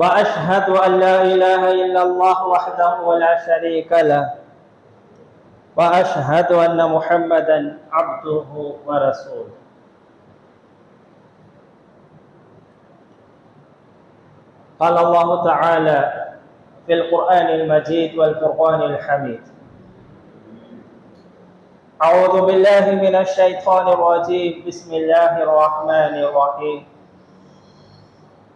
وأشهد أن لا إله إلا الله وحده لا شريك له. وأشهد أن محمدا عبده ورسوله. قال الله تعالى في القرآن المجيد والفرقان الحميد. أعوذ بالله من الشيطان الرجيم. بسم الله الرحمن الرحيم.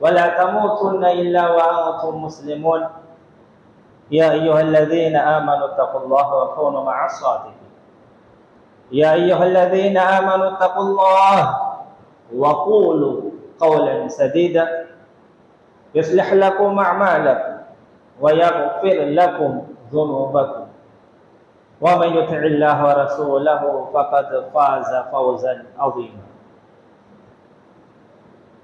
ولا تموتن إلا وأنتم مسلمون. يا أيها الذين آمنوا اتقوا الله وكونوا مع الصادقين. يا أيها الذين آمنوا اتقوا الله وقولوا قولا سديدا. يصلح لكم أعمالكم ويغفر لكم ذنوبكم. ومن يطع الله ورسوله فقد فاز فوزا عظيما.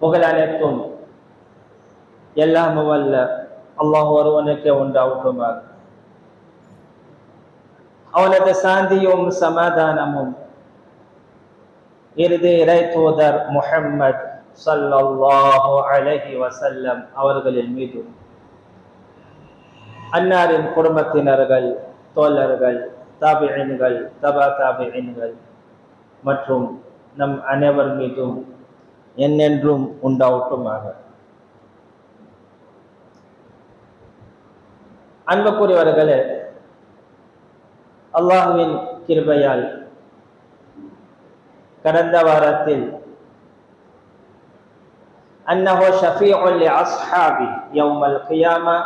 புகழ் எல்லாம் வல்ல அல்லாஹ் ஒருவனுக்கே உண்டாவட்டுமாக அவனது சாந்தியும் சமாதானமும் இறுதி இறை தூதர் முஹம்மத் சல்லல்லாஹு அலஹி வசல்லம் அவர்களின் மீது அன்னாரின் குடும்பத்தினர்கள் தோழர்கள் தாபியின்கள் தபா தாபியின்கள் மற்றும் நம் அனைவர் மீதும் என்னென்றும் உண்டாவட்டுமாக அன்புக்குரியவர்களே அல்லாஹுவின் கிருபையால் கடந்த வாரத்தில் أنه شفيع لأصحابي يوم القيامة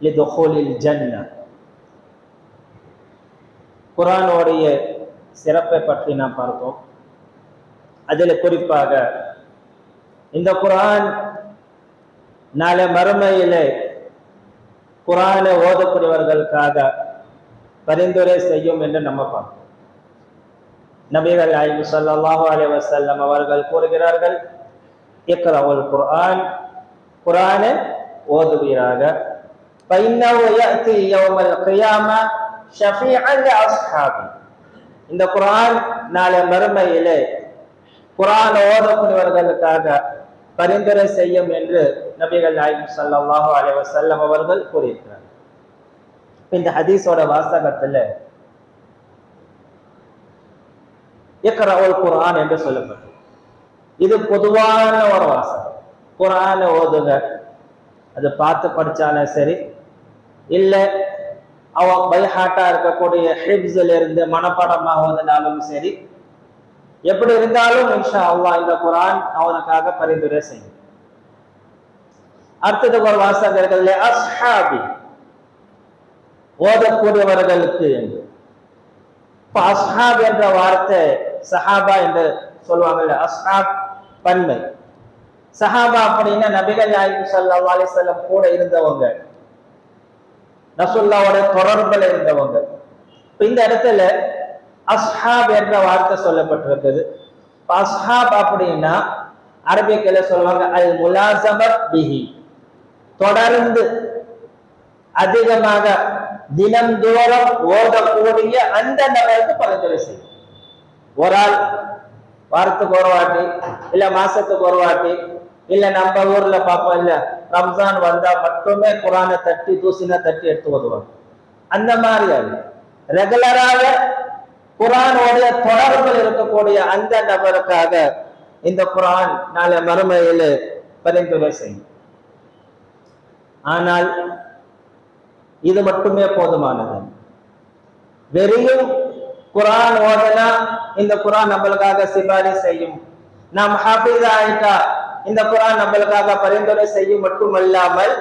لدخول الجنة குரானோடைய சிறப்பை பற்றி நாம் பார்த்தோம் அதில் குறிப்பாக இந்த குரான் நாளை மறுமையில குரானை ஓதக்கூடியவர்களுக்காக பரிந்துரை செய்யும் என்று நம்ம பார்ப்போம். நபிகள் ஆய்வு சல்லாஹூ அலி வசல்லம் அவர்கள் கூறுகிறார்கள் இக்ரவுல் குரான் குரானை ஓதுவீராக. இந்த குரான் நாளை மறுமையிலே குரான் ஓதக்கூடியவர்களுக்காக பரிந்துரை செய்யும் என்று நபிகள் நாயகம் சல்லாஹு அலைவர் செல்லம் அவர்கள் கூறியிருக்கிறார் இந்த ஹதீஸோட வாசகத்துல இக்கரவுல் குரான் என்று சொல்லப்பட்டது. இது பொதுவான ஒரு வாசகம். குரான ஓதுங்க அது பார்த்து படிச்சாலும் சரி இல்லை அவன் பைஹாட்டா இருக்கக்கூடிய ஹிப்ஸில் இருந்து மனப்பாடமாக ஓதினாலும் சரி எப்படி இருந்தாலும் இன்ஷா அல்லாஹ் இந்த குரான் அவனுக்காக பரிந்துரை செய்யும். அடுத்தது ஒரு வாசகர்கள் அஸ்ஹாபி. ஓதக்கூடியவர்களுக்கு என்று. அஸ்ஹாப் என்ற வார்த்தை சஹாபா என்று சொல்லுவாங்கல்ல அஸ்ஹாப் பன்மை. சஹாபா அப்படின்னா நபிகள் நாயகம் சல்லா அலிசல்லம் கூட இருந்தவங்க. நசுல்லாவோட தொடர்புல இருந்தவங்க. இந்த இடத்துல அஸ்ஹாப் என்ற வார்த்தை சொல்லப்பட்டிருக்குது அஸ்ஹாப் அப்படின்னா அரபிக்கல சொல்லுவாங்க அல் முலாசமத் பிஹி. தொடர்ந்து அதிகமாக தினந்தோறும் ஓதக்கூடிய அந்த நபருக்கு பரிந்துரை செய்யும். ஒரு ஆள் வாரத்துக்கு ஒரு வாட்டி இல்ல மாசத்துக்கு ஒரு வாட்டி இல்ல நம்ம ஊர்ல பார்ப்போம் இல்ல ரம்ஜான் வந்தா மட்டுமே குரானை தட்டி தூசினா தட்டி எடுத்து ஓதுவாங்க. அந்த மாதிரி அது ரெகுலராக குரானோடைய தொடர்பில் இருக்கக்கூடிய அந்த நபருக்காக இந்த குரான் நாளை மறுமையில் பரிந்துரை செய்யும். ஆனால் இது மட்டுமே போதுமானது. வெறியும் குரான் ஓதனா இந்த குரான் நம்மளுக்காக சிபாரி செய்யும். நாம் ஹாஃபிஸ் ஆயிட்டா இந்த குரான் நம்மளுக்காக பரிந்துரை செய்யும் மட்டுமல்லாமல்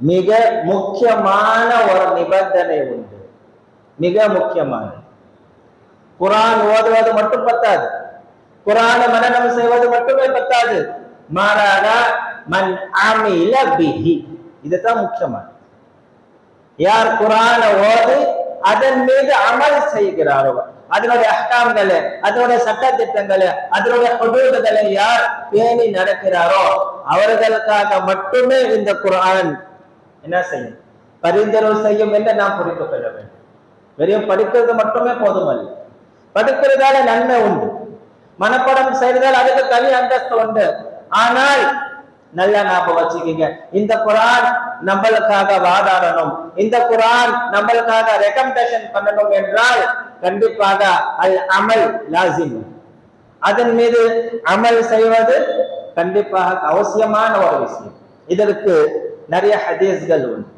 மிக முக்கியமான ஒரு நிபந்தனை உண்டு. மிக முக்கியமான குரான் ஓதுவது மட்டும் பத்தாது. குரான மனநம் செய்வது மட்டுமே பத்தாது. மாறாக மன் அமில பிஹி. இதுதான் முக்கியமான யார் குரான ஓது அதன் மீது அமல் செய்கிறாரோ அதனுடைய அஹ்காம்களை அதனுடைய சட்ட திட்டங்களை அதனுடைய கொடூடுகளை யார் பேணி நடக்கிறாரோ அவர்களுக்காக மட்டுமே இந்த குரான் என்ன செய்யும்? பரிந்துரை செய்யும் என்று நாம் புரிந்து கொள்ள வேண்டும். வெறும் படிக்கிறது மட்டுமே போதுமல்ல. படுக்கிறதால நன்மை உண்டு. மனப்படம் செய்தால் அதுக்கு தனி அந்தஸ்து உண்டு. ஆனால் நல்லா ஞாபகம் வச்சுக்கீங்க. இந்த குரான் நம்மளுக்காக வாதாடணும். இந்த குரான் நம்மளுக்காக ரெக்கமெண்டேஷன் பண்ணணும் என்றால் கண்டிப்பாக அல் அமல் லாசிம். அதன் மீது அமல் செய்வது கண்டிப்பாக அவசியமான ஒரு விஷயம். இதற்கு நிறைய ஹதீஸ்கள் உண்டு.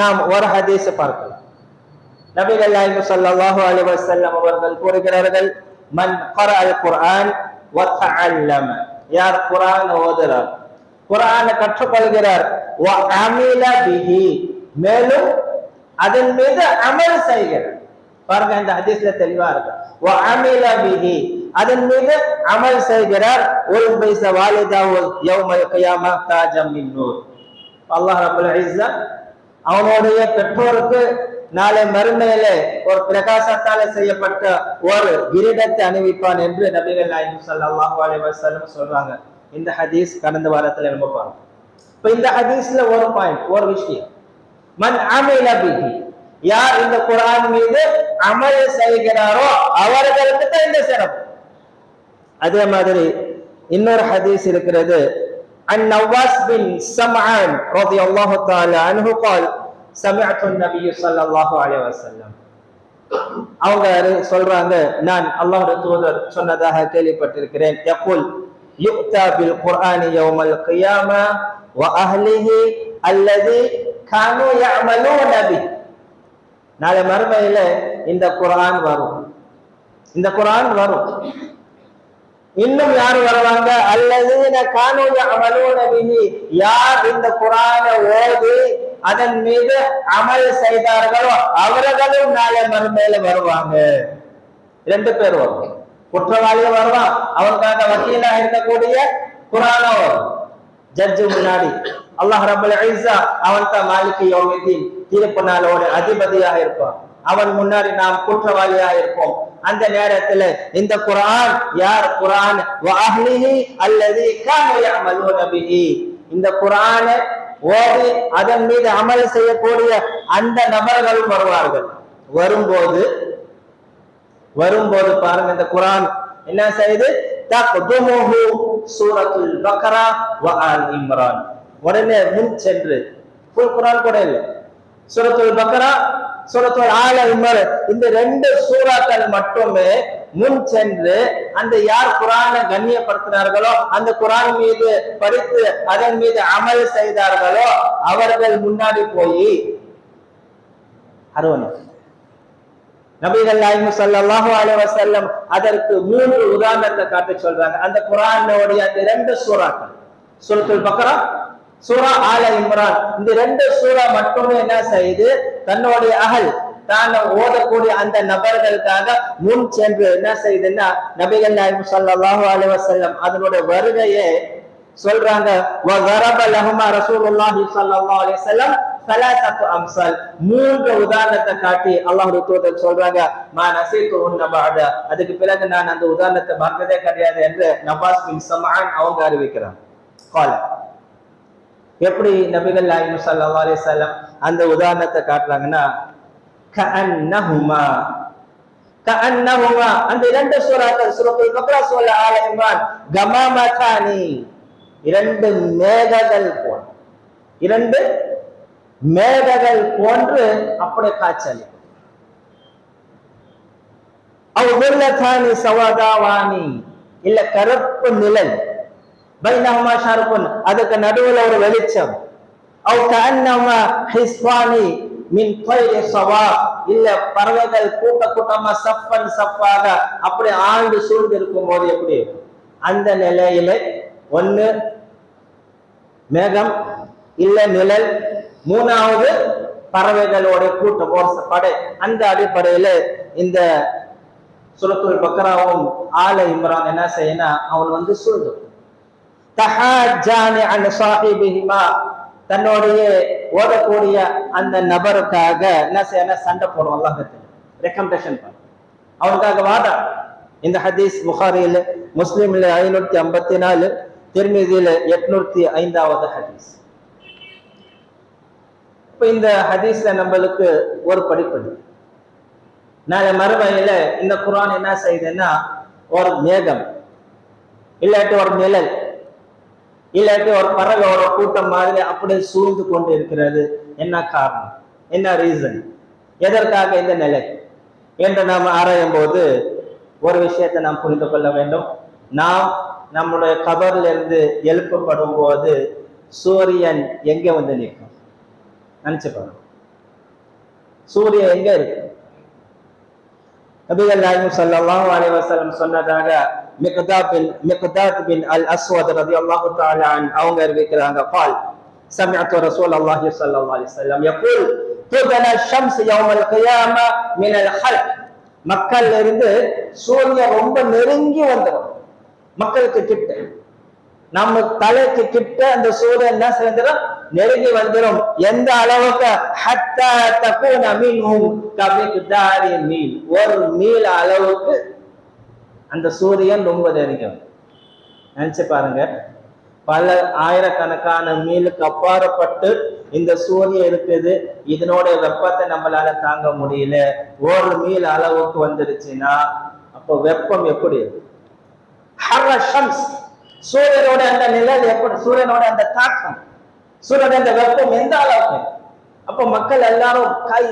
நாம் ஒரு ஹதீஸ் பார்க்கலாம். நபிகள் நாயகம் ஸல்லல்லாஹு அலைஹி வஸல்லம் அவர்கள் கூறுகிறார்கள் மன் கரஅல் குர்ஆன் வ தஅல்லம யார் குர்ஆன் ஓதுறார் குர்ஆனை கற்றுக்கொள்கிறார் வ அமில பிஹி மேலும் அதன் மீது அமல் செய்கிறார் பாருங்க இந்த ஹதீஸ்ல தெளிவா இருக்கு வ அமில பிஹி அதன் மீது அமல் செய்கிறார் ஒரு பைச வாலிதாவு யௌமல் கியாமா தாஜம் மின் நூர் அல்லாஹ் ரப்பல் இஸ்ஸா அவனுடைய பெற்றோருக்கு நாளை மறுமையில ஒரு பிரகாசத்தால செய்யப்பட்ட ஒரு கிரீடத்தை அணிவிப்பான் என்று நபிகள் நாயகம் ஸல்லல்லாஹு சொல்றாங்க. இந்த ஹதீஸ் கடந்த வாரத்துல நம்ம பாருங்க இப்ப இந்த ஹதீஸ்ல ஒரு பாயிண்ட் ஒரு விஷயம். மன் அமில பிஹி யார் இந்த குரான் மீது அமல் செய்கிறாரோ அவர்களுக்கு தான் இந்த சிறப்பு. அதே மாதிரி இன்னொரு ஹதீஸ் இருக்கிறது عن نواس بن سمعان رضي الله تعالى عنه قال سمعت النبي صلى الله عليه وسلم அவங்க சொல்றாங்க நான் அல்லாஹ்வுடைய தூதர் சொன்னதாக கேள்விப்பட்டிருக்கிறேன் யகுல் யுக்தா பில் குர்ஆன் யௌமல் கியாமா வ அஹ்லிஹி அல்லதி கானு யஅமலூன பி நாளை மறுமையில இந்த குர்ஆன் வரும் இந்த குர்ஆன் வரும் இன்னும் யார் வருவாங்க? அல்லது காணொலி அமலூன யார் இந்த குரானை ஓதி அதன் மீது அமல் செய்தார்களோ அவர்களும் நாளை மறுமையில வருவாங்க. ரெண்டு பேர் வரும் குற்றவாளியும் வருவான் அவனுக்காக வக்கீலா இருக்கக்கூடிய குரானோ. வரும் ஜட்ஜு முன்னாடி. அல்லாஹ் ரபுல் ஐசா அவன் தான் மாலிக்கு யோமிதீன் தீர்ப்பு நாளோட அதிபதியாக இருப்பான். அவன் முன்னாடி நாம் குற்றவாளியா இருப்போம். அந்த நேரத்துல இந்த குரான் யார் குரான்? அல்லது இந்த குரானை ஓதி அதன் மீது அமல் செய்யக்கூடிய அந்த நபர்களும் வருவார்கள். வரும்போது வரும்போது பாருங்க இந்த குரான் என்ன செய்யுது? தக்துமுஹு சூரத்துல் பக்ரா வ ஆல் இம்ரான். உடனே முன் சென்று ஃபுல் குரான் கூட இல்லை. சூரத்துல் பக்ரா சூரத்துல் ஆல இம்ரான் இந்த ரெண்டு சூறாக்கள் மட்டுமே முன் சென்று அந்த யார் குரானை கண்ணியப்படுத்தினார்களோ அந்த குரான் மீது படித்து அதன் மீது அமல் செய்தார்களோ அவர்கள் முன்னாடி போய் அருவணம் நபிகள் நாயகம் ஸல்லல்லாஹு அலைஹி அதற்கு மூன்று உதாரணத்தை காட்ட சொல்றாங்க. அந்த குர்ஆனோடைய அந்த ரெண்டு சூறாக்கள் சூரத்துல் பக்கரா சூரா ஆல இம்ரான். இந்த ரெண்டு சூரா மட்டுமே என்ன செய்யுது? தன்னுடைய அகல் தான் ஓதக்கூடிய அந்த நபர்களுக்காக முன் சென்று என்ன செய்யுதுன்னா நபிகள் நாயகம் சல்லாஹு அலி அதனுடைய வருகையே சொல்றாங்க. ரசூலுல்லாஹி சல்லாஹ் அலி மூன்று உதாரணத்தை காட்டி அல்லாஹுடைய சொல்றாங்க நான் அதுக்கு பிறகு நான் அந்த உதாரணத்தை மறந்ததே கிடையாது என்று நபாஸ் பின் அவங்க அறிவிக்கிறாங்க. எப்படி நபிகள் நாயகம் ஸல்லல்லாஹு அலைஹி அந்த உதாரணத்தை காட்டுறாங்கன்னா கஅன்னஹுமா கஅன்னஹுமா. அந்த இரண்டு சூறாக்கள் சூரத்துல் பக்ரா சூரா ஆல இம்ரான் கமாமதானி. இரண்டு மேகங்கள் போல் இரண்டு மேகங்கள் போன்று அப்படி காய்ச்சல் அவ்வளத்தானி சவதாவானி. இல்ல கருப்பு நிழல். பைனஹுமா ஷர்புன் அதுக்கு நடுவுல ஒரு வெளிச்சம் அவ் கஅன்னமா ஹிஸ்வானி மின் தொய்ரி சவா இல்ல பறவைகள் கூட்ட கூட்டமா சப்பன் சப்பாக அப்படி ஆண்டு சூழ்ந்து இருக்கும் போது எப்படி அந்த நிலையில ஒண்ணு மேகம் இல்ல நிழல் மூணாவது பறவைகளோட கூட்டம் ஒரு படை அந்த அடிப்படையில இந்த சுரத்துல் பக்கராவும் ஆல இம்ரான் என்ன செய்யணும் அவன் வந்து சூழ்ந்து தஹாஜானி அன் சாஹிபிஹிமா. தன்னுடைய ஓதக்கூடிய அந்த நபருக்காக என்ன செய்யணும் சண்டை போடும் அல்லாஹத்தில் ரெக்கமெண்டேஷன் பண்ண. அவனுக்காக வாதா. இந்த ஹதீஸ் புகாரியில் முஸ்லீம்ல ஐநூத்தி ஐம்பத்தி நாலு திருமதியில் எட்நூத்தி ஐந்தாவது ஹதீஸ். இப்ப இந்த ஹதீஸ்ல நம்மளுக்கு ஒரு படிப்படி. நாளை மறுமையில இந்த குரான் என்ன செய்யுதுன்னா ஒரு மேகம். இல்லாட்டி ஒரு நிழல். இல்லாட்டி ஒரு பறவையோட கூட்டம் மாதிரி அப்படியே சூழ்ந்து கொண்டு இருக்கிறது என்ன காரணம்? என்ன ரீசன் எதற்காக இந்த நிலை? என்று நாம் ஆராயும் போது ஒரு விஷயத்தை நாம் புரிந்து கொள்ள வேண்டும். நாம் நம்முடைய கபர்ல இருந்து எழுப்பப்படும் போது சூரியன் எங்க வந்து நிற்கும்? நினைச்சு பாருங்க. சூரியன் எங்க இருக்கு? நபிகள் நாயகம் ஸல்லல்லாஹு சொன்னதாக Miqdad bin Miqdad bin al Aswad ரலியல்லாஹு தஆலா அன் அவங்க அறிவிக்கிறாங்க قال سمعت رسول الله صلى الله عليه وسلم يقول تدنى الشمس يوم القيامه من الخلق மக்கள்ல இருந்து சூரியன் ரொம்ப நெருங்கி வந்துடும் மக்களுக்கு கிட்ட நம்ம தலைக்கு கிட்ட அந்த சூரியன் என்ன செஞ்சிடும் நெருங்கி வந்துடும் எந்த அளவுக்கு ஹத்தா தக்கூன மின்ஹும் கமிக்தாரி மீல் ஒரு மீல் அளவுக்கு அந்த சூரியன் ரொம்ப நெருங்கி நினச்சி பாருங்க. பல ஆயிரக்கணக்கான மீலுக்கு அப்பாறப்பட்டு இந்த சூரியன் இருக்குது. இதனோட வெப்பத்தை நம்மளால தாங்க முடியல. ஒரு மீல் அளவுக்கு வந்துருச்சுன்னா அப்போ வெப்பம் எப்படி? இருக்கும்? சூரியனோட அந்த நிழல் எப்படி? சூரியனோட அந்த தாக்கம். சூரியனோட அந்த வெப்பம் எந்த அளவுக்கு? அப்போ மக்கள் எல்லாரும் கை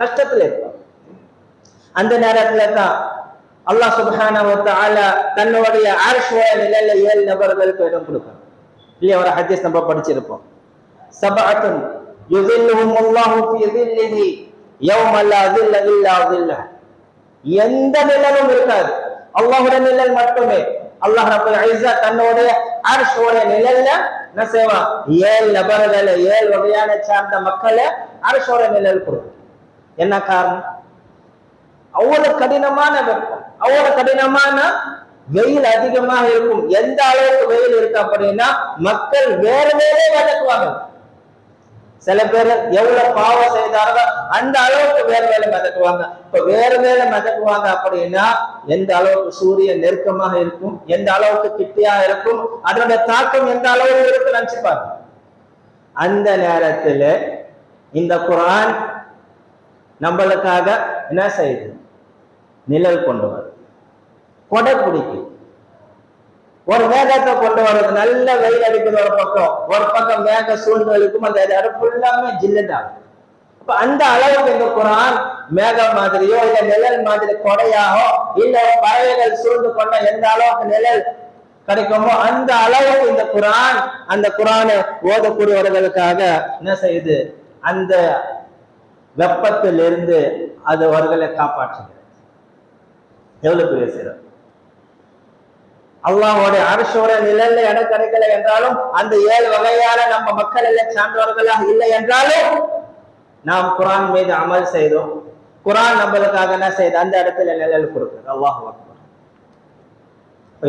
கஷ்டத்துல இருப்பாங்க. அந்த நேரத்துல தான் அல்லாஹ் சுபஹானவத்த ஆலா தன்னுடைய அரசுடைய நிலையில ஏழு நபர்களுக்கு இடம் கொடுக்கும் இல்லையா ஒரு ஹதீஸ் நம்ம படிச்சிருப்போம். சபஅத்துன் யுதில்லுஹும் அல்லாஹு ஃபி ஸில்லிஹி யௌம லா ஸில்ல இல்லா ஸில்ல எந்த நிழலும் இருக்காது. அல்லாஹ்வுடைய நிழல் மட்டுமே. அல்லாஹ் ரப்பல் ஐஸா தன்னுடைய அரசுடைய நிழல்ல என்ன செய்வான் ஏழு நபர்களை ஏழு வகையான சார்ந்த மக்களை அரசோட நிழல் கொடுக்கும். என்ன காரணம்? அவ்வளவு கடினமான வெப்பம். அவ்வளவு கடினமான வெயில் அதிகமாக இருக்கும். எந்த அளவுக்கு வெயில் இருக்கு அப்படின்னா மக்கள் வேற வேறே வதக்குவாங்க. சில பேர் எவ்வளவு பாவம் செய்தார்களோ அந்த அளவுக்கு வேற வேலை மிதக்குவாங்க இப்ப வேற வேலை மிதக்குவாங்க அப்படின்னா எந்த அளவுக்கு சூரியன் நெருக்கமாக இருக்கும் எந்த அளவுக்கு கிட்டியா இருக்கும் அதனுடைய தாக்கம் எந்த அளவுக்கு இருக்கு நினைச்சுப்பாங்க அந்த நேரத்துல இந்த குரான் நம்மளுக்காக என்ன செய்யுது? நிழல் கொண்டு வரும். கொடை பிடிக்கும். ஒரு மேகத்தை கொண்டு வர்றது நல்ல வெயில் அடிக்குது ஒரு பக்கம். ஒரு பக்கம் மேக சூழ்ந்து அந்த இடம் ஃபுல்லாமே ஜில்லுதான் அப்ப அந்த அளவுக்கு இந்த குரான் மேகம் மாதிரியோ இல்ல நிழல் மாதிரி கொடையாகோ இல்ல பறவைகள் சூழ்ந்து கொண்ட எந்த அளவுக்கு நிழல் கிடைக்குமோ அந்த அளவுக்கு இந்த குரான் அந்த குரானை ஓதக்கூடியவர்களுக்காக என்ன செய்யுது? அந்த வெப்பத்திலிருந்து அது அவர்களை காப்பாற்றுது. எவ்வளவு பெரிய சிறப்பு? அல்லாஹ்வுடைய அரசோட நிழல்ல இடம் கிடைக்கல என்றாலும் அந்த ஏழு வகையான நம்ம மக்கள் எல்லாம் சார்ந்தவர்களாக இல்லை என்றாலும் நாம் குரான் மீது அமல் செய்தோம். குரான் நம்மளுக்காக என்ன செய்து அந்த இடத்துல நிழல் கொடுக்குது. அல்லாஹ்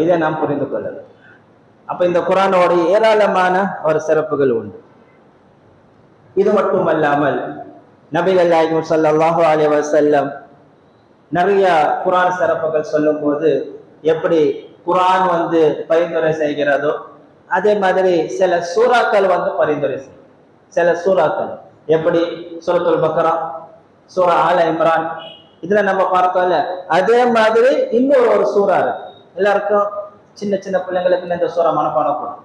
இதை நாம் புரிந்து கொள்ளலாம். அப்ப இந்த குரானோட ஏராளமான ஒரு சிறப்புகள் உண்டு. இது மட்டுமல்லாமல் நபிகள் நாயகம் சல்லாஹூ அலி வசல்லம் நிறைய குரான் சிறப்புகள் சொல்லும்போது எப்படி குரான் வந்து பரிந்துரை செய்கிறதோ அதே மாதிரி சில சூறாக்கள் வந்து பரிந்துரை செய்யும் சில சூறாக்கள். எப்படி? சூரத்துல் பக்ரா சூரா ஆல இம்ரான். இதுல நம்ம பார்த்தோம்ல அதே மாதிரி இன்னொரு ஒரு சூறா இருக்கு. எல்லாருக்கும் சின்ன சின்ன பிள்ளைங்களுக்கு இந்த சூறா மனப்பாடம் போடும்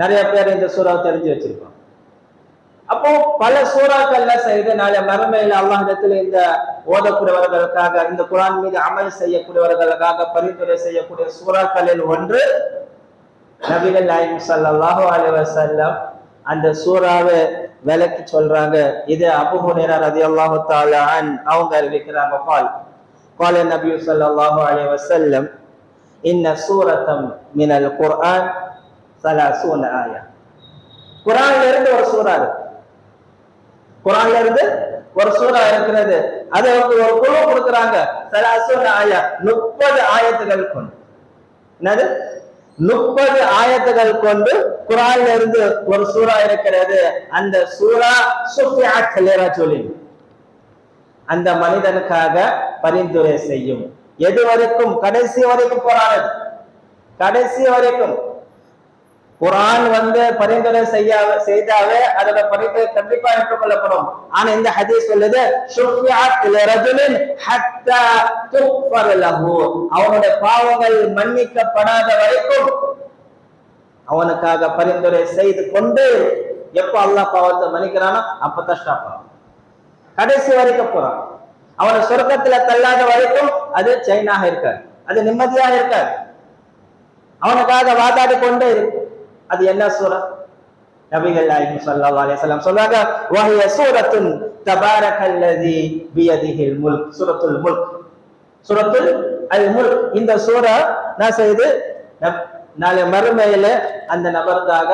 நிறைய பேர் இந்த சூறாவை தெரிஞ்சு வச்சிருப்பாங்க. அப்போ பல சூறாக்கள்ல செய்து நாளை மறுமையில் அல்லாஹிடத்தில் இந்த ஓதக்கூடியவர்களுக்காக இந்த குரான் மீது அமல் செய்யக்கூடியவர்களுக்காக பரிந்துரை செய்யக்கூடிய சூறாக்களில் ஒன்று நபிகள் நாயகம் ஸல்லல்லாஹு அலைஹி வஸல்லம் அந்த சூறாவை விளக்கி சொல்றாங்க இது அபு ஹுரைரா ரலியல்லாஹு தஆலா அன் அவங்க அறிவிக்கிறாங்க قال قال النبي صلى الله عليه وسلم ان سوره من القران 30 آية குரான்ல இருந்து ஒரு சூறா இருக்கு குரான்ல இருந்து ஒரு சூறா இருக்கிறது. அதை வந்து ஒரு குழு கொடுக்குறாங்க. சலாசூன ஆயா. முப்பது ஆயத்துகள் கொண்டு. என்னது? முப்பது ஆயத்துகள் கொண்டு குரான்ல இருந்து ஒரு சூறா இருக்கிறது. அந்த சூறா சுஃபியா கலேரா சொல்லி அந்த மனிதனுக்காக பரிந்துரை செய்யும். எது வரைக்கும்? கடைசி வரைக்கும் போராடுது கடைசி வரைக்கும். குரான் வந்து பரிந்துரை செய்ய செய்தாவே அதோட பரிந்துரை கண்டிப்பா ஏற்றுக்கொள்ளப்படும் ஆனா இந்த ஹதீஸ் சொல்லுது அவனுடைய பாவங்கள் மன்னிக்கப்படாத வரைக்கும் அவனுக்காக பரிந்துரை செய்து கொண்டு எப்ப அல்லாஹ் பாவத்தை மன்னிக்கிறானோ அப்பதான் ஸ்டாப் ஆகும். கடைசி வரைக்கும் போறான். அவனை சொர்க்கத்துல தள்ளாத வரைக்கும் அது செயினாக இருக்காது. அது நிம்மதியாக இருக்காது. அவனுக்காக வாதாடி கொண்டே இருக்கும் அது என்ன சூரா? நபிகள் நாயகம் சல்லா அலைஹி சொல்றாங்க வஹிய சூரத்துன் தபாரகல்லதி பியதிஹில் முல்க். சூரத்துல் முல்க். சூரத்துல் அல் முல்க். இந்த சூரா நான் செய்து? நாளை மறுமையில அந்த நபருக்காக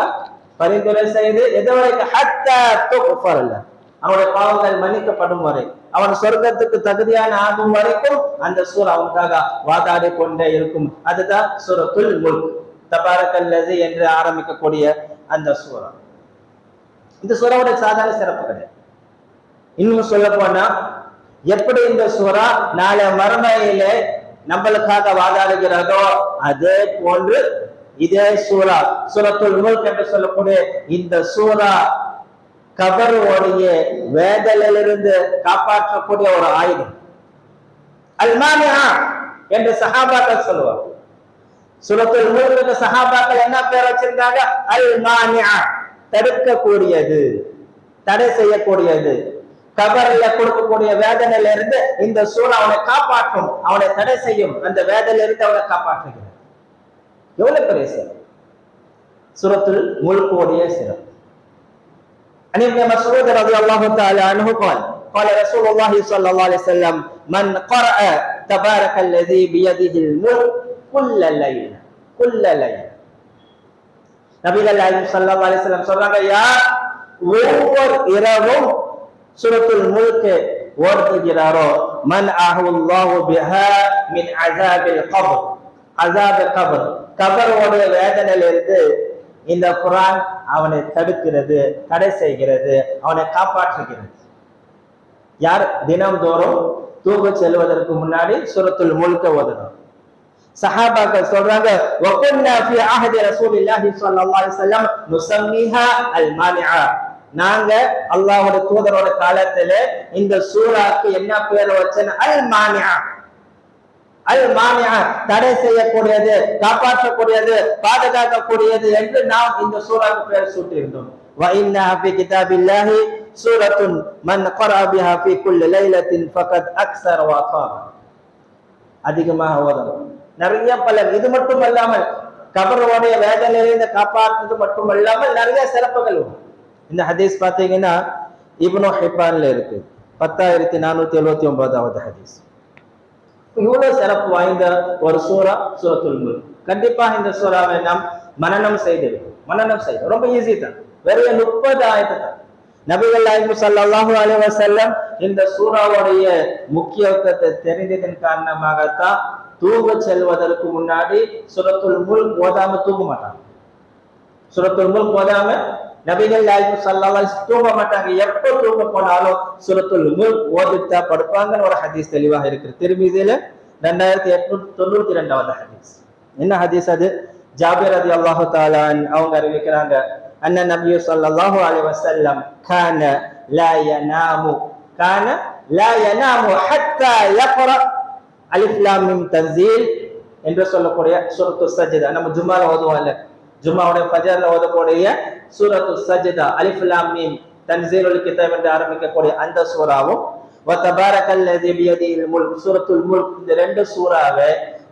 பரிந்துரை செய்து எது வரைக்கும் ஹத்தா துக்ஃபர் லஹ். அவனுடைய பாவங்கள் மன்னிக்கப்படும் வரை அவன் சொர்க்கத்துக்கு தகுதியான ஆகும் வரைக்கும் அந்த சூர் அவனுக்காக வாதாடி கொண்டே இருக்கும். அதுதான் சூரத்துல் முல்க். தபாரக்கல்லது என்று ஆரம்பிக்கக்கூடிய அந்த சூறா. இந்த சூறாவுடைய சாதாரண சிறப்பு கிடையாது. இன்னும் சொல்ல போனா எப்படி இந்த சூறா நாளை மறுமையில நம்மளுக்காக வாதாடுகிறதோ அதே போன்று இதே சூறா சூரத்துல் முல்க் என்று சொல்லக்கூடிய இந்த சூறா கபருடைய வேதலிலிருந்து காப்பாற்றக்கூடிய ஒரு ஆயுதம். அல்மானியா என்று சஹாபாக்கள் சொல்லுவார் சுரத்துல் முல்க்கு சஹாபாக்கள் என்ன பேர் வச்சிருக்காங்க அல் மானியா தடுக்கக்கூடியது தடை செய்யக்கூடியது கபரில கொடுக்கக்கூடிய வேதனையில இருந்து இந்த சூழ் அவனை காப்பாற்றும் அவனை தடை செய்யும் அந்த வேதனையில இருந்து அவனை காப்பாற்றுகிறது எவ்வளவு பெரிய சிறப்பு சுரத்துல் முல்கோடைய சிறப்பு عن ابن مسعود رضي الله تعالى عنه قال قال رسول الله صلى الله عليه وسلم من قرأ تبارك الذي بيده الملك குல்லலைன் குல்லலைன் நபிகள் ஆயிரம் சல்லாம் அலிஸ்லாம் சொல்றாங்க ஐயா ஒவ்வொரு இரவும் சுரத்துல் முழுக்கு ஓடுகிறாரோ மன் அஹுல்லாஹு பிஹா கபர் அஸாப கபர் கபரோட வேதனையிலிருந்து இந்த குரான் அவனை தடுக்கிறது தடை செய்கிறது அவனை காப்பாற்றுகிறது. யார் தினம்தோறும் தூக்கு செல்வதற்கு முன்னாடி சுரத்துள் முழுக்க ஓதணும். சஹாபாக்கள் சொல்றாங்க وَكُنَّا فِي عَهْدِ رَسُولِ اللَّهِ صَلَّى اللَّهُ عَلَيْهِ وسلم نُسَمِّيهَا الْمَانِعَةَ நாங்க அல்லாஹ்வுடைய தூதரோட காலத்துல இந்த சூறாக்கு என்ன பேர் வச்சன அல் மானியா அல் மானியா தடை செய்யக்கூடியது காப்பாற்றக்கூடியது பாதுகாக்கக்கூடியது என்று நாம் இந்த சூறாக்கு பெயர் சூட்டியிருந்தோம் وَإِنَّهَا فِي كِتَابِ اللَّهِ سُورَةٌ مَنْ قَرَأَ بِهَا فِي كُلِّ لَيْلَةٍ فَقَدْ أَكْثَرَ وَأَطَالَ அதிகமாக ஓதணும் நிறைய பலன் இது மட்டும் அல்லாமல் கபருடைய வேதனையிலிருந்து காப்பாற்றுறது மட்டும் அல்லாமல் நிறைய சிறப்புகள் உண்டு. இந்த ஹதீஸ் பார்த்தீங்கன்னா இப்னு ஹிப்பான்ல இருக்கு. பத்தாயிரத்தி நானூத்தி எழுபத்தி ஒன்பதாவது ஹதீஸ். இவ்வளவு சிறப்பு வாய்ந்த ஒரு சூறா சூரத்துல் முல்க். கண்டிப்பாக இந்த சூறாவை நாம் மனனம் செய்திருக்கோம் மனனம் செய்ய ரொம்ப ஈஸி தான். வெறும் முப்பது ஆயிரத்து தான் நபிகள் நாயகம் ஸல்லல்லாஹு அலைஹி இந்த சூறாவுடைய முக்கியத்துவத்தை தெரிந்ததன் காரணமாகத்தான் தூங்க செல்வதற்கு முன்னாடி சுரத்துல் முல் ஓதாம தூங்க மாட்டாங்க. சுரத்துல் முல் ஓதாம நபிகள் நாயகம் ஸல்லல்லாஹு தூங்க மாட்டாங்க. எப்போ தூங்க போனாலும் சுரத்துல் முல் ஓதித்தா படுப்பாங்கன்னு ஒரு ஹதீஸ் தெளிவாக இருக்கு திருமீதியில ரெண்டாயிரத்தி எட்நூத்தி தொண்ணூத்தி ரெண்டாவது ஹதீஸ். என்ன ஹதீஸ் அது? ஜாபிர் அதி அல்லாஹு தாலான் அவங்க அறிவிக்கிறாங்க அண்ணன் நபி சல்லாஹு அலி வசல்லம் கான லா யனாமு கான லா யனாமு ஹத்தா யக்ரா அலிஃப்லாமின் தன்சீல் என்று சொல்லக்கூடிய சூரத்து சஜ்தா நம்ம ஜும்மால ஓதுவோம் இல்ல ஜும்மாவுடைய ஃபஜர்ல ஓதக்கூடிய சூரத்து சஜ்தா அலிஃப் லாம் மீம் தன்சீலுல் கிதாப் என்று ஆரம்பிக்கக்கூடிய அந்த சூறாவும் வதபாரக்கல்லதி பியதில் முல்க் சூரத்துல் முல்க் இந்த ரெண்டு சூறாவை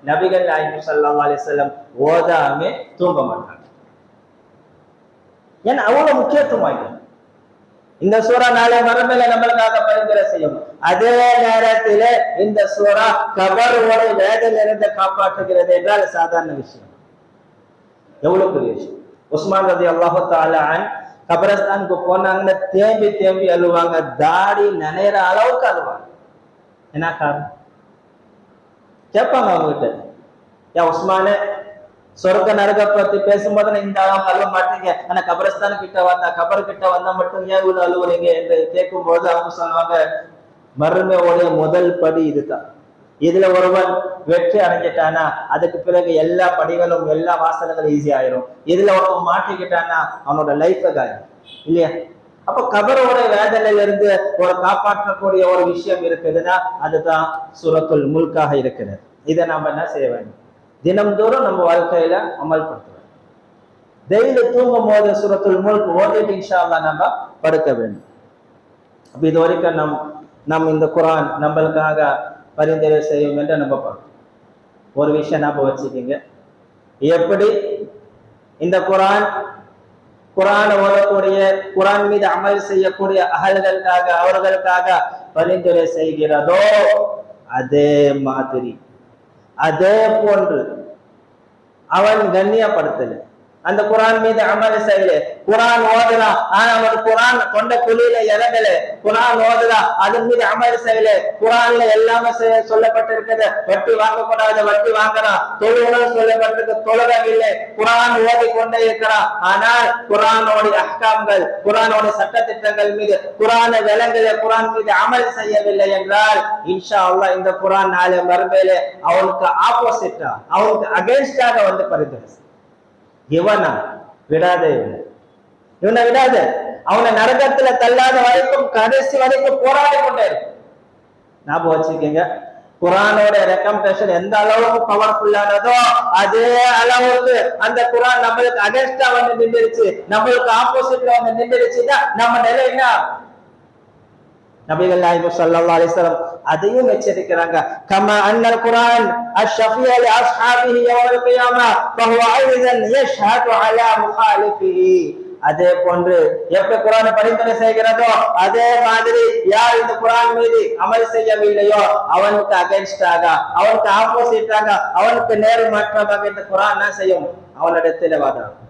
நபிகள் நாயகம் ஸல்லல்லாஹு அலைஹி வஸல்லம் ஓதாம தூங்க மாட்டாங்க. ஏன்னா அவ்வளவு முக்கியத்துவம் வாய்ந்தது. இந்த சூறா நாளை மறுமையில நம்மளுக்காக பரிந்துரை செய்யும். அதே நேரத்தில் இந்த சூறா கபரோட வேதனிலிருந்து காப்பாற்றுகிறது என்றால் சாதாரண விஷயம். எவ்வளவு பெரிய விஷயம். உஸ்மான் ரதி அல்லாஹு தாலான் கபரஸ்தானுக்கு போனாங்கன்னா தேம்பி தேம்பி அழுவாங்க. தாடி நினைற அளவுக்கு அழுவாங்க. என்ன காரணம்? கேட்பாங்க அவங்ககிட்ட. ஏன் உஸ்மானே சொர்க்க நரக பத்தி பேசும்போது நான் இந்த அளவுக்கு அழுவ மாட்டீங்க. ஆனா கபரஸ்தான் கிட்ட வந்தா கபர் கிட்ட வந்தா மட்டும் ஏன் இவ்வளவு அழுவுறீங்க என்று கேட்கும் போது அவங்க சொல்லுவாங்க மறுமையோடைய முதல் படி இதுதான். இதுல ஒருவன் வெற்றி அடைஞ்சிட்டானா அதுக்கு பிறகு எல்லா படிகளும் எல்லா வாசல்களும் ஈஸி ஆயிரும். இதுல ஒருவன் மாட்டிக்கிட்டானா அவனோட லைஃப காயும் இல்லையா? அப்ப கபரோட வேதனையில இருந்து ஒரு காப்பாற்றக்கூடிய ஒரு விஷயம் இருக்குதுன்னா அதுதான் சுரத்துள் முழுக்காக இருக்கிறது. இதை நாம என்ன செய்ய வேண்டும்? தினம்தோறும் நம்ம வாழ்க்கையில அமல்படுத்துவோம். வேண்டும் டெய்லி தூங்கும் போது சுரத்துல் முல்க் ஓதிட்டு இன்ஷா அல்லாஹ் நம்ம படுக்க வேண்டும். அப்போ இது வரைக்கும் நம் நம் இந்த குரான் நம்மளுக்காக பரிந்துரை செய்யும் என்று நம்ம பார்க்கணும் ஒரு விஷயம் ஞாபகம் வச்சுக்கிங்க. எப்படி இந்த குரான் குரான் ஓதக்கூடிய குரான் மீது அமல் செய்யக்கூடிய அகல்களுக்காக அவர்களுக்காக பரிந்துரை செய்கிறதோ அதே மாதிரி. அதே போன்று அவன் கண்ணியப்படுத்தலை. அந்த குரான் மீது அமல் செய்யல குரான் ஓதுலாம் ஆனா அவன் குரான் கொண்ட குழியில இறங்கல. குரான் ஓதுனா அதன் மீது அமல் செய்யல. குரான்ல எல்லாமே செய்ய வட்டி வாங்கக்கூடாத வட்டி வாங்குறான் தொழுகணும் சொல்லப்பட்டிருக்கு. தொழுகவில்லை குரான் ஓதி கொண்டே இருக்கிறான் ஆனால் குரானோட அஹ்காம்கள் குரானோட சட்டத்திட்டங்கள் மீது குரானை விலங்குல குரான் மீது அமல் செய்யவில்லை என்றால் இன்ஷா அல்லாஹ் இந்த குரான் நாளை மறுமையில அவனுக்கு ஆப்போசிட்டா அவனுக்கு அகேன்ஸ்டாக வந்து பரிந்துரை இவனா விடாத. இவனை இவனை விடாத. அவனை நரகத்துல தள்ளாத வரைக்கும் கடைசி வரைக்கும் போராடி கொண்டே இருக்கும். ஞாபகம் வச்சுக்கீங்க குரானோட ரெக்கமெண்டேஷன் எந்த அளவுக்கு பவர்ஃபுல்லானதோ அதே அளவுக்கு அந்த குரான் நம்மளுக்கு அகேன்ஸ்டா வந்து நின்றுச்சு நம்மளுக்கு ஆப்போசிட்ல வந்து நின்றுச்சுன்னா நம்ம நிலை என்ன நபிகள் நாயகம் அதையும் எச்சரிக்கிறாங்க. கமா அன்னல் குர்ஆன் அஷ்ஷஃபிய லி அஸ்ஹாபிஹி யௌமல் கியாமா ஃபஹுவ ஐதன் யஷ்ஹது அலா அதே போன்று எப்படி குரானை பரிந்துரை செய்கிறதோ அதே மாதிரி யார் இந்த குரான் மீது அமல் செய்யவில்லையோ அவனுக்கு அகைன்ஸ்டாக அவனுக்கு ஆப்போசிட்டாக அவனுக்கு நேரு மாற்றமாக இந்த குரான் என்ன செய்யும்? அவனிடத்தில் வாதாடும்.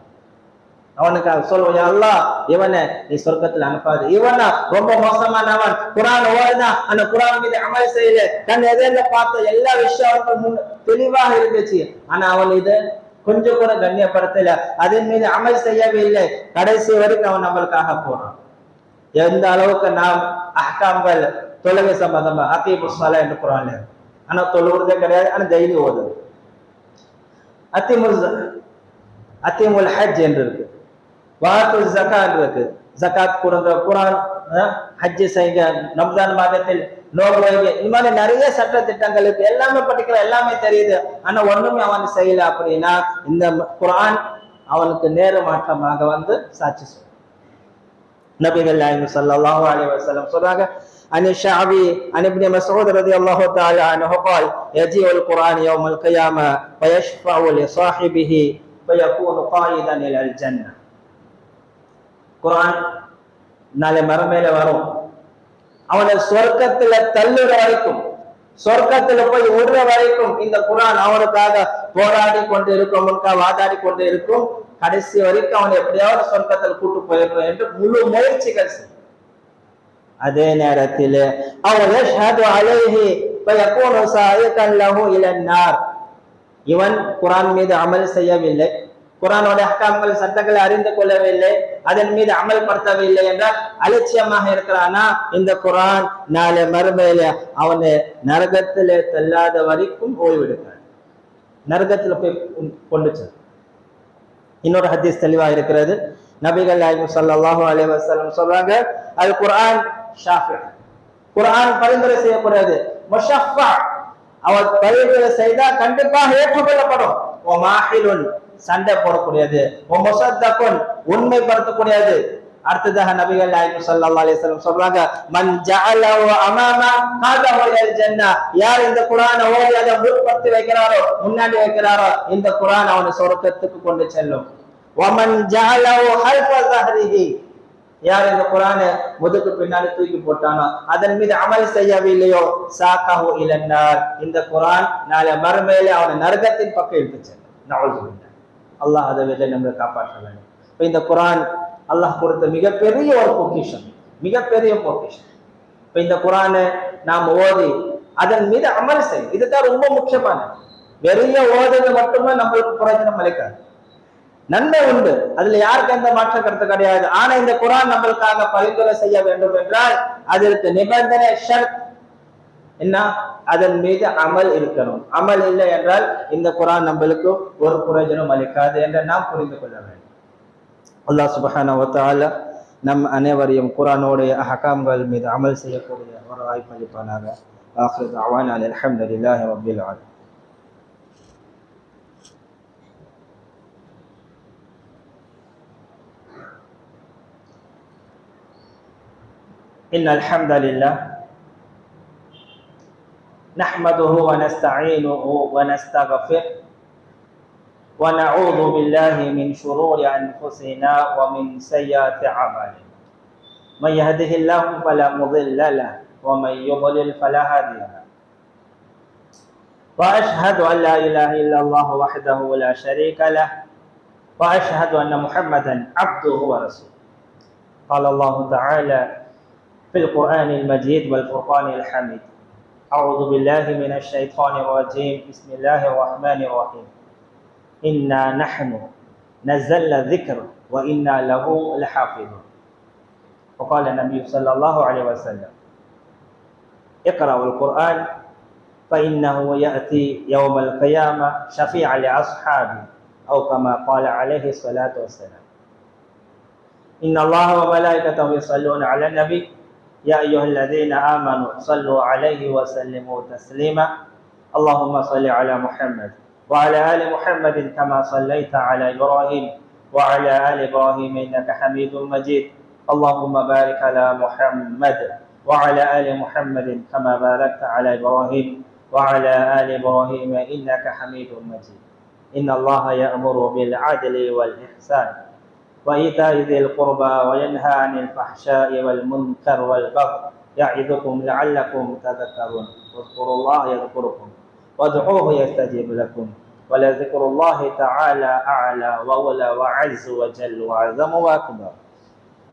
அவனுக்கு சொல்லுவோம் எல்லாம் இவனை நீ சொர்க்கத்துல அனுப்பாது. இவனா ரொம்ப மோசமானவன் குரான் ஓடுனா அந்த குரான் மீது அமல் செய்யல தன் எதிரில பார்த்த எல்லா விஷயம் முன் தெளிவாக இருந்துச்சு. ஆனா அவன் இது கொஞ்சம் கூட கண்ணியப்படுத்தல. அதன் மீது அமல் செய்யவே கடைசி வரைக்கும் அவன் நம்மளுக்காக போறான். எந்த அளவுக்கு நாம் அஹ்காம்கள் தொழுகை சம்பந்தமா அத்தி சலா என்று குரான் ஆனா தொழுகிறதே கிடையாது ஆனா டெய்லி ஓதுது அத்திமுல் அத்திமுல் ஹஜ் என்று இருக்கு. வாத்து ஜக்காத் இருக்கு ஜக்காத் கொடுங்க குரான் அஹ், ஹஜ் செய்யுங்க ரம்ஜான் மாதத்தில் நோன்பு வைங்க இந்த மாதிரி நிறைய சட்ட திட்டங்கள் இருக்கு எல்லாமே படிக்கலாம் எல்லாமே தெரியுது ஆனா ஒண்ணுமே அவன் செய்யல அப்படின்னா இந்த குரான் அவனுக்கு நேர மாற்றமாக வந்து சாட்சி சொல்லும் நபிகள் நாயகம் ஸல்லல்லாஹு அலைஹி வஸல்லம் சொல்றாங்க عن الشعبي عن ابن مسعود رضي الله تعالى عنه قال يجيء القرآن يوم القيامة ويشفع لصاحبه فيكون قائدا إلى الجنة குரான் நாளை மறுமையில வரும். அவனை சொர்க்கத்துல தள்ளுற வரைக்கும் சொர்க்கத்துல போய் விடுற வரைக்கும் இந்த குரான் அவனுக்காக போராடி கொண்டு இருக்கும் அவனுக்காக வாதாடி கொண்டு இருக்கும். கடைசி வரைக்கும் அவன் எப்படியாவது சொர்க்கத்துல கூட்டு போயிருக்கும் என்று முழு முயற்சிகள் அதே நேரத்தில் அவன் யஷ்ஹது அலைஹி இவன் குரான் மீது அமல் செய்யவில்லை. குரானோட அஹ்காம்கள் சட்டங்களை அறிந்து கொள்ளவில்லை. அதன் மீது அமல்படுத்தவில்லை என்றால் அலட்சியமாக இருக்கிறானா. இந்த குரான் நாளை மறுமையில அவனை நரகத்திலே தள்ளாத வரைக்கும் ஓய்வெடுக்கிறான். நரகத்துல போய் கொண்டு செல் இன்னொரு ஹதீஸ் தெளிவா இருக்கிறது. நபிகள் நாயகம் ஸல்லல்லாஹு அலி வசலம் சொல்றாங்க அது குரான் ஷாஃபி. குரான் பரிந்துரை செய்யக்கூடாது முஷஃபா. அவர் பரிந்துரை செய்தா கண்டிப்பாக ஏற்றுக்கொள்ளப்படும். ஓ மாஹிலுன். சண்டை போடக்கூடியது. உண்மைப்படுத்தக்கூடியது. அடுத்ததாக நபிகள் நாயகம் சல்லா அலைஹி சொல்றாங்க மன் ஜஅலஹு அமாமா யார் இந்த குர்ஆனை ஓதி அதை முற்படுத்தி வைக்கிறாரோ முன்னாடி வைக்கிறாரோ இந்த குர்ஆன் அவனை சொர்க்கத்துக்கு கொண்டு செல்லும். வமன் ஜஅலஹு ஹல்ஃப யார் இந்த குரானை முதுக்கு பின்னாடி தூக்கி போட்டானோ அதன் மீது அமல் செய்யவில்லையோ சாக்காஹோ இலன்னார் இந்த குரான் நாளை மறுமையிலே அவனை நரகத்தின் பக்கம் இழுத்து செல்லும். அல்லாஹ் அதை விட நம்மளை காப்பாற்ற வேண்டும். இப்ப இந்த குரான் அல்லாஹ் கொடுத்த மிகப்பெரிய ஒரு பொக்கிஷம் மிகப்பெரிய பொக்கிஷம். இப்ப இந்த குரானை நாம் ஓதி அதன் மீது அமல் செய். இதுதான் ரொம்ப முக்கியமானது வெறிய ஓதுறது மட்டுமே நம்மளுக்கு பிரயோஜனம் அளிக்காது. நன்மை உண்டு. அதுல யாருக்கு எந்த மாற்ற கருத்து கிடையாது. ஆனா இந்த குரான் நம்மளுக்காக பரிந்துரை செய்ய வேண்டும் என்றால் அதற்கு நிபந்தனை ஷர்த் என்ன அதன் மீது அமல் இருக்கணும் அமல் இல்லை என்றால் இந்த குரான் நம்மளுக்கு ஒரு பிரயோஜனம் அளிக்காது என்று நாம் புரிந்து கொள்ள வேண்டும் அல்லாஹ் சுபஹான வத்தால நம் அனைவரையும் குரானோடைய அஹகாம்கள் மீது அமல் செய்யக்கூடிய ஒரு வாய்ப்பு அளிப்பானாக ஆஹிர் அவான் அல்ஹம்துலில்லாஹி ரப்பில் ஆலமீன் إن الحمد لله نحمده ونستعينه ونستغفره ونعوذ بالله من شرور أنفسنا ومن سيئات أعمالنا. من يهده الله فلا مضل له ومن يضلل فلا هادي له. وأشهد أن لا إله إلا الله وحده لا شريك له وأشهد أن محمدا عبده ورسوله. قال الله تعالى في القرآن المجيد والفرقان الحميد. أعوذ بالله من الشيطان الرجيم. بسم الله الرحمن الرحيم. إنا نحن نزلنا الذكر وإنا له لحافظون. وقال النبي صلى الله عليه وسلم اقرأوا القرآن فإنه يأتي يوم القيامة شفيعا لأصحابه أو كما قال عليه الصلاة والسلام. إن الله وملائكته يصلون على النبي يا أيها الذين آمنوا صلوا عليه وسلموا تسليما. اللهم صل على محمد وعلى آل محمد كما صليت على إبراهيم وعلى آل إبراهيم إنك حميد مجيد. اللهم بارك على محمد وعلى آل محمد كما باركت على إبراهيم وعلى آل إبراهيم إنك حميد مجيد. إن الله يأمر بالعدل والإحسان. وإيتاء ذي القربى وينهى عن الفحشاء والمنكر والبغي يعظكم لعلكم تذكرون. واذكروا الله يذكركم. وادعوه يستجيب لكم. ولذكر الله تعالى أعلى وأولى وعز وجل وأعظم وأكبر.